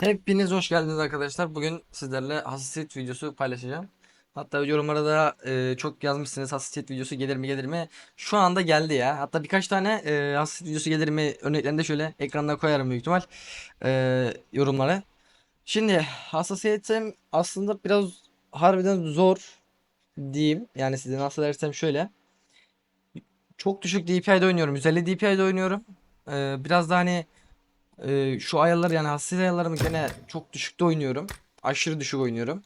Hepiniz hoş geldiniz arkadaşlar. Bugün sizlerle hassasiyet videosu paylaşacağım. Hatta yorumlara da e, çok yazmışsınız hassasiyet videosu gelir mi gelir mi? Şu anda geldi ya. Hatta birkaç tane e, hassasiyet videosu gelir mi örneklerini de şöyle ekranda koyarım büyük ihtimal e, yorumlara. Şimdi hassasiyetim aslında biraz harbiden zor diyeyim. Yani size nasıl dersem şöyle. Çok düşük DPI'de oynuyorum. 150 DPI'de oynuyorum. E, biraz da hani ee, şu ayarlar yani hassasiyet ayarlarımı gene çok düşükte oynuyorum. Aşırı düşük oynuyorum.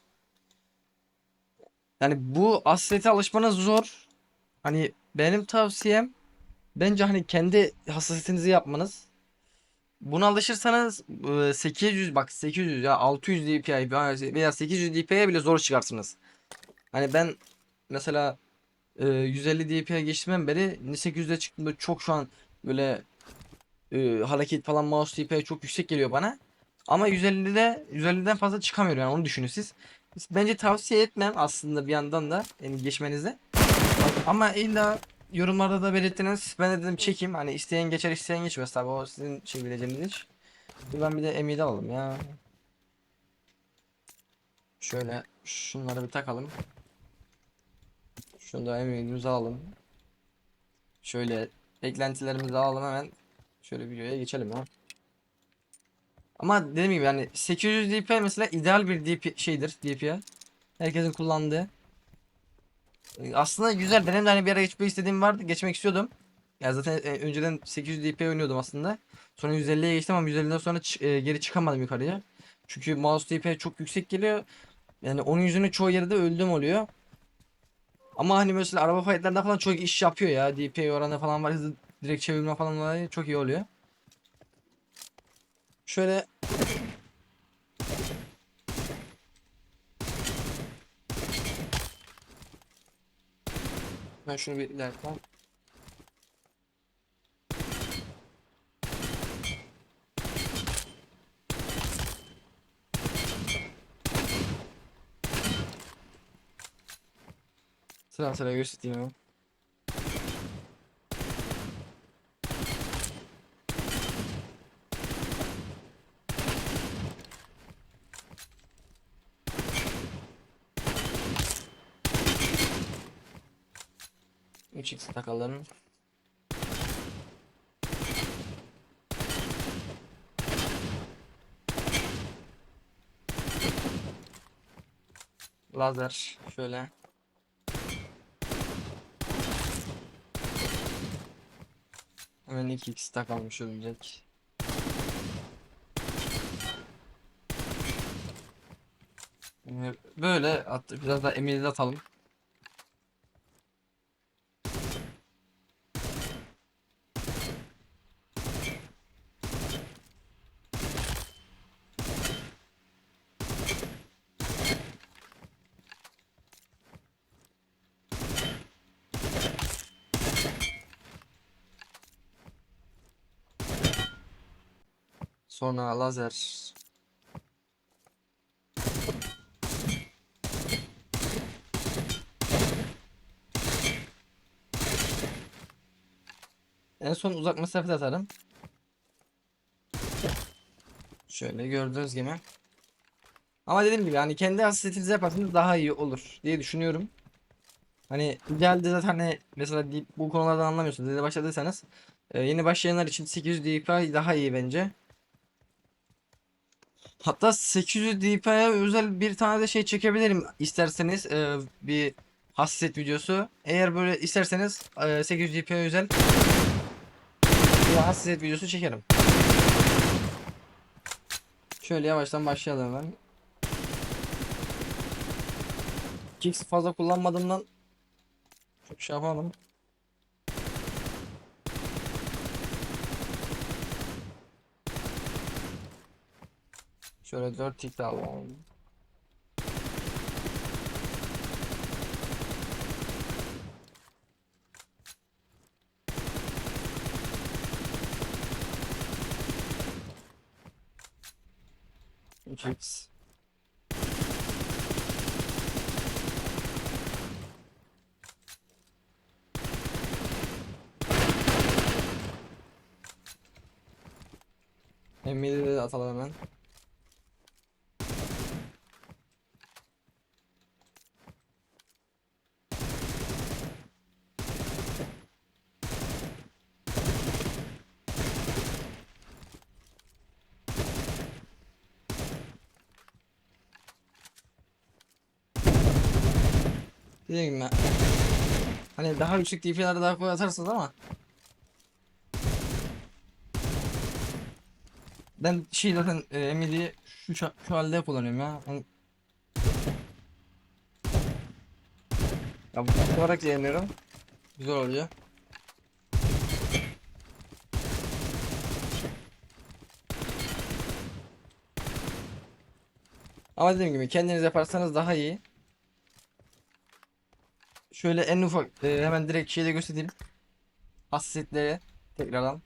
Yani bu hassasiyete alışmanız zor. Hani benim tavsiyem bence hani kendi hassasiyetinizi yapmanız. Buna alışırsanız e, 800 bak 800 ya 600 DPI veya 800 DPI'ye bile zor çıkarsınız. Hani ben mesela e, 150 DPI'ye geçtiğimden beri 800'e çıktığımda çok şu an böyle e, hareket falan mouse DPI çok yüksek geliyor bana. Ama 150'de 150'den fazla çıkamıyorum yani onu düşünün siz. Bence tavsiye etmem aslında bir yandan da yani geçmenizi. Ama illa yorumlarda da belirttiniz. Ben de dedim çekeyim. Hani isteyen geçer isteyen geçmez tabi o sizin şey bileceğiniz iş. Ben bir de M7 alalım ya. Şöyle şunları bir takalım. Şunu da M7'mizi alalım. Şöyle eklentilerimizi alalım hemen. Şöyle videoya geçelim ya. Ama dediğim gibi yani 800 DPI mesela ideal bir DP şeydir DPI. Herkesin kullandığı. Ee, Aslında güzel. Benim de hani bir ara geçmek istediğim vardı. Geçmek istiyordum. Ya zaten e, önceden 800 DPI oynuyordum aslında. Sonra 150'ye geçtim ama 150'den sonra e, geri çıkamadım yukarıya. Çünkü mouse DPI çok yüksek geliyor. Yani onun yüzüne çoğu yerde öldüm oluyor. Ama hani mesela araba fight'larda falan çok iş yapıyor ya. DPI oranı falan var. Hızlı direkt çevirme falan çok iyi oluyor. Şöyle ben şunu bir ilerletem. Sıra sıra göstereyim. Üç x takalım. Lazer şöyle. Hemen 2x takalım direkt. Ee, Böyle at, biraz da emiri atalım. Sonra lazer. En son uzak mesafede atarım. Şöyle gördüğünüz gibi. Ama dediğim gibi hani kendi hassasiyetinizi yaparsanız daha iyi olur diye düşünüyorum. Hani geldi zaten hani mesela bu konulardan anlamıyorsunuz. Dedi başladıysanız e, yeni başlayanlar için 800 DPI daha iyi bence. Hatta 800 DPI'ye özel bir tane de şey çekebilirim isterseniz e, bir hassasiyet videosu. Eğer böyle isterseniz e, 800 DPI özel bir hassasiyet videosu çekerim. Şöyle yavaştan başlayalım hemen. Kicks fazla kullanmadığımdan çok şey yapamadım. Şöyle 4 tick daha alalım. Emre'yi de atalım hemen. Dediğim gibi hani daha yüksek DPI'lerde daha kolay atarsınız ama ben şey zaten e, Nvidia'yı şu, şu, halde kullanıyorum ya. Hani... Ya bu olarak yayınlıyorum. Güzel oluyor. Ama dediğim gibi kendiniz yaparsanız daha iyi. Şöyle en ufak e, hemen direkt şeyde göstereyim. Hassasiyetleri tekrardan.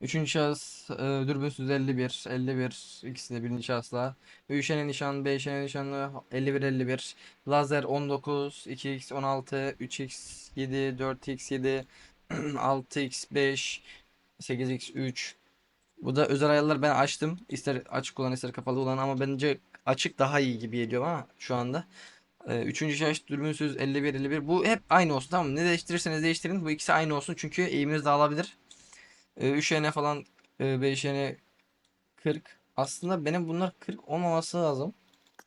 Üçüncü şahıs e, dürbünsüz 51, 51 ikisi de birinci şahısla. Üşene nişan, beşene nişanlı 51 51. Lazer 19, 2x 16, 3x 7, 4x 7, 6x 5, 8x 3. Bu da özel ayarlar ben açtım. İster açık olan ister kapalı olan ama bence açık daha iyi gibi geliyor ama şu anda. Ee, üçüncü şarj dürbünsüz 51 51. Bu hep aynı olsun tamam mı? Ne değiştirirseniz değiştirin. Bu ikisi aynı olsun çünkü eğiminiz dağılabilir. Ee, 3N falan e, 5N 40. Aslında benim bunlar 40 olmaması lazım.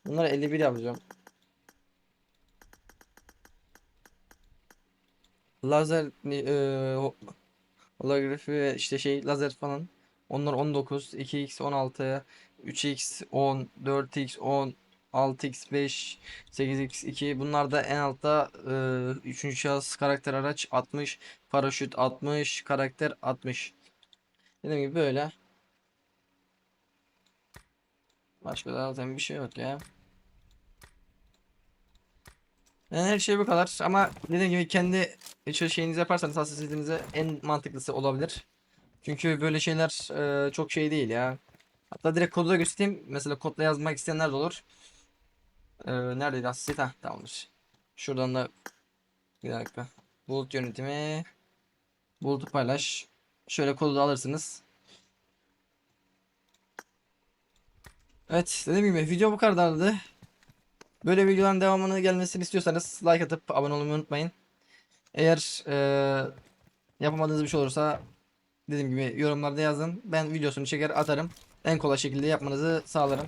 Bunları 51 yapacağım. Lazer e, ho- holografi ve işte şey lazer falan. Onlar 19, 2x 16, 3x 10, 4x 10, 6x 5, 8x 2. Bunlar da en altta e, 3. şahıs karakter araç 60, paraşüt 60, karakter 60. Dediğim gibi böyle. Başka da zaten bir şey yok ya. Yani her şey bu kadar ama dediğim gibi kendi şeyinizi yaparsanız hassasiyetinize en mantıklısı olabilir. Çünkü böyle şeyler e, çok şey değil ya. Hatta direkt kodu da göstereyim. Mesela kodla yazmak isteyenler de olur. E, neredeydi hassasiyet? Heh, tamamdır. Şuradan da bir dakika. Bulut yönetimi. Bulutu paylaş. Şöyle kodu da alırsınız. Evet dediğim gibi video bu kadardı. Böyle videoların devamını gelmesini istiyorsanız like atıp abone olmayı unutmayın. Eğer e, yapamadığınız bir şey olursa dediğim gibi yorumlarda yazın. Ben videosunu çeker atarım. En kolay şekilde yapmanızı sağlarım.